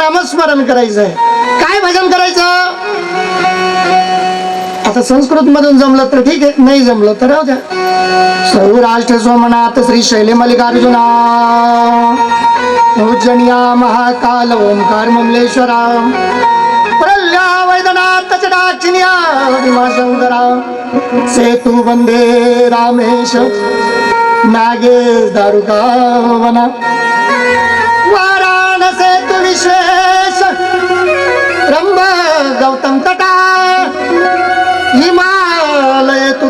नामस्मरण करायचं आहे काय भजन करायचं? आता संस्कृत मधून जमलं तर ठीक आहे नाही जमलं तर राहू द्या. सौराष्ट्र सोमनाथ श्री शैले मल्लिकार्जुना. उज्जनिया महाकाल ओंकार ममलेश्वरा प्रल्या वैद्यनाथ चडाक्षिण्या भीमाशंकरा. सेतु वंदे रामेश. नागेश दारुका वना वाराणसे तु विश्वे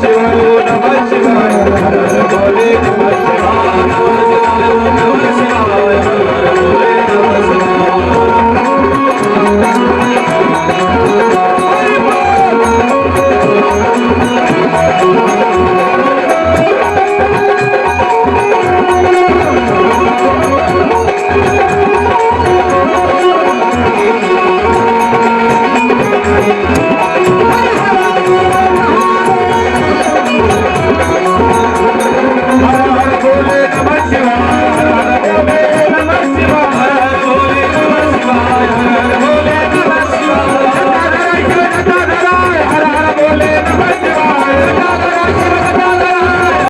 Sí, sí,